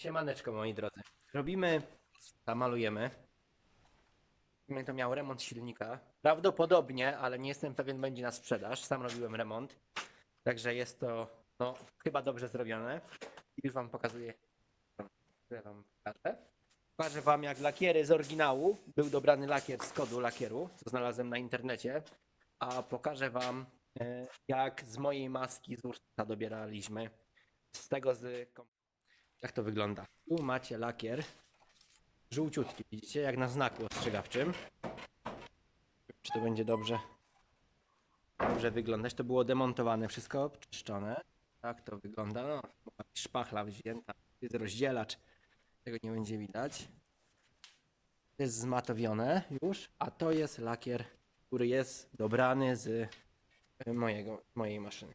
Siemaneczko moi drodzy. Robimy, zamalujemy. To miał remont silnika. Prawdopodobnie, ale nie jestem pewien, będzie na sprzedaż. Sam robiłem remont. Także jest to, no, chyba dobrze zrobione. I już wam pokazuję. Które wam pokażę. Pokażę wam jak lakiery z oryginału. Był dobrany lakier z kodu lakieru, co znalazłem na internecie. A pokażę wam e, jak z mojej maski z Ursusa dobieraliśmy. Z tego z jak to wygląda? Tu macie lakier żółciutki, widzicie, jak na znaku ostrzegawczym. Czy to będzie dobrze, dobrze wyglądać? To było demontowane, wszystko czyszczone. Tak to wygląda. No, szpachla wzięta, jest rozdzielacz. Tego nie będzie widać. To jest zmatowione już, a to jest lakier, który jest dobrany z mojego, mojej maszyny.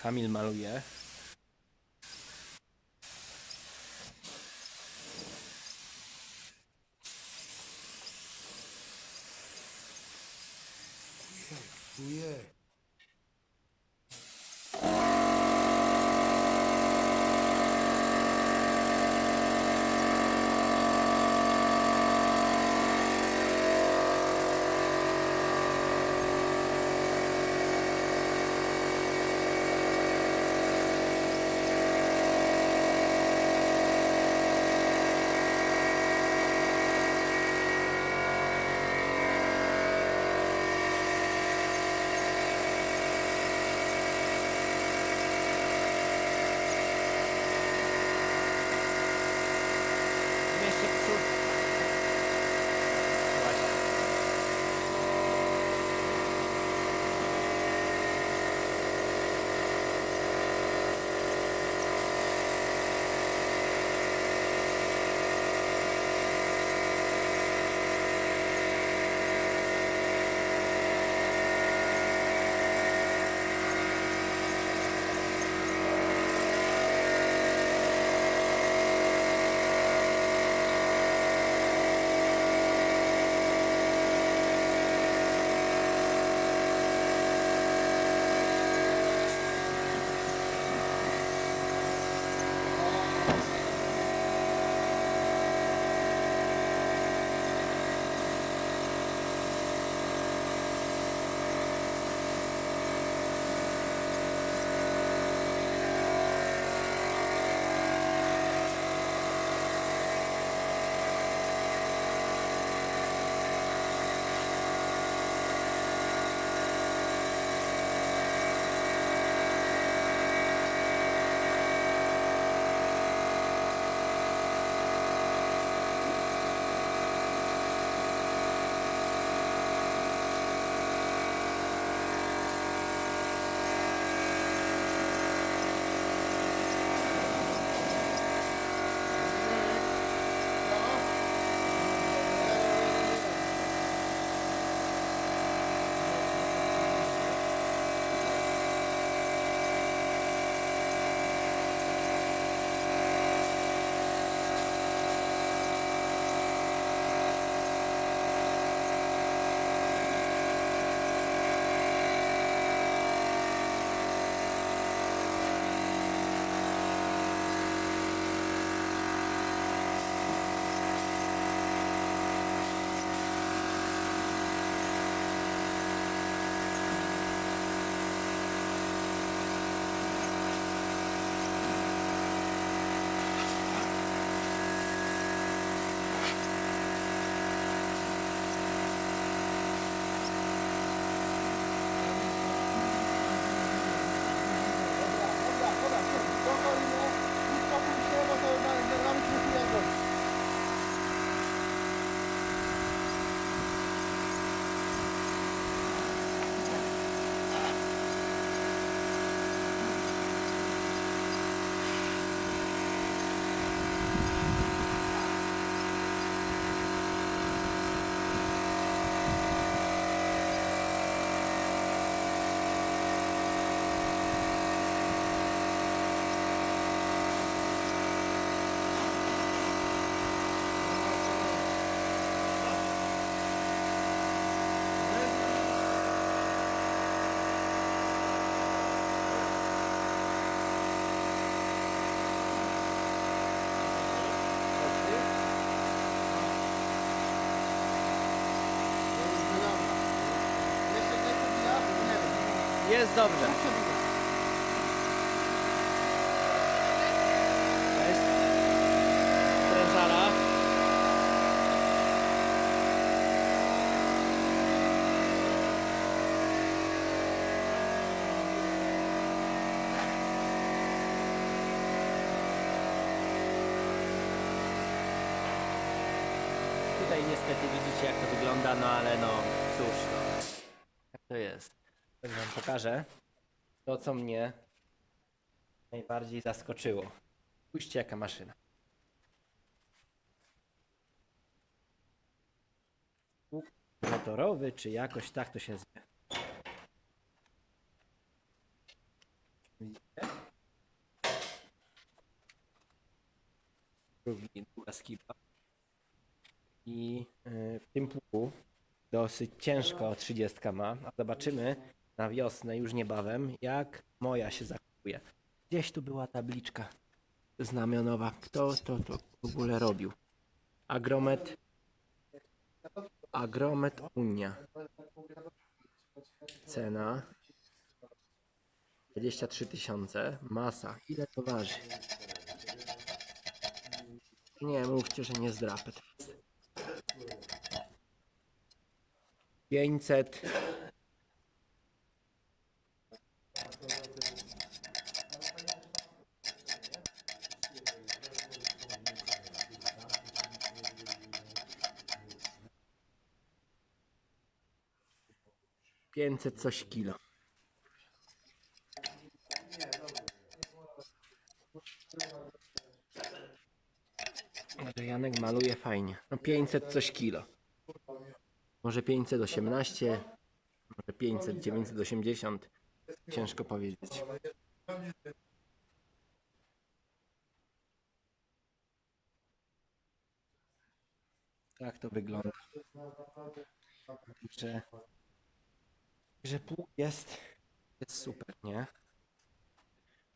Kamil maluje. Chuje. Jest dobrze. Tutaj niestety widzicie jak to wygląda, no ale no cóż, no. Jak to jest? Wam pokażę to, co mnie najbardziej zaskoczyło. Spójrzcie jaka maszyna. Łuk Motorowy, czy jakoś tak to się zwie. Widzicie? Drugi. I y, w tym pługu dosyć ciężko 30 ma, a zobaczymy na wiosnę już niebawem, jak moja się zachowuje. Gdzieś tu była tabliczka znamionowa. Kto to, to w ogóle robił? Agromet. Agromet Unia. Cena 23 tysiące. Masa. Ile to waży? Nie, mówcie, że nie zdrapet. 500 500 coś kilo. Ale Janek maluje fajnie. No 500 coś kilo. Może 518, może 500, 980. Ciężko powiedzieć. Tak to wygląda. Że, że pług jest, jest super, nie?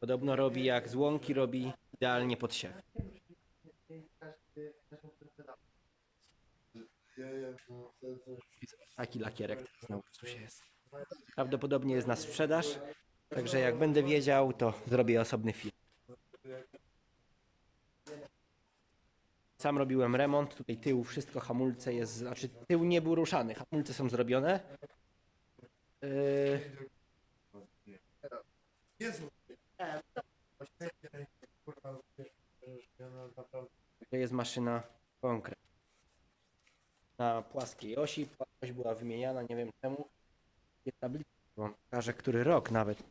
Podobno robi jak z łąki, robi idealnie pod siew. Taki lakierek teraz na Ursusie jest. Prawdopodobnie jest na sprzedaż, także jak będę wiedział, to zrobię osobny film. Sam robiłem remont, tutaj tył wszystko, hamulce jest, znaczy tył nie był ruszany, hamulce są zrobione. Yy, Jezu. to jest maszyna konkret. Na płaskiej osi, płaskość była wymieniana, nie wiem czemu. Jest tablica, wam pokażę, który rok nawet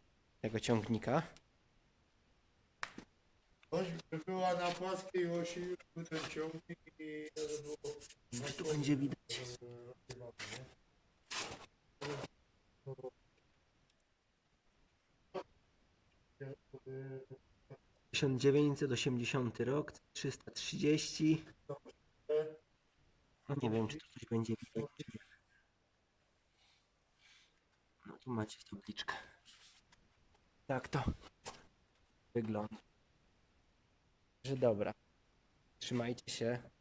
tego ciągnika. Oś by była na płaskiej osi, już by ten ciągnik i to było... Tu będzie widać? 1980 rok, 330. No nie wiem, czy tu coś będzie widać. No tu macie tabliczkę. Tak to wygląda. Że dobra. Trzymajcie się.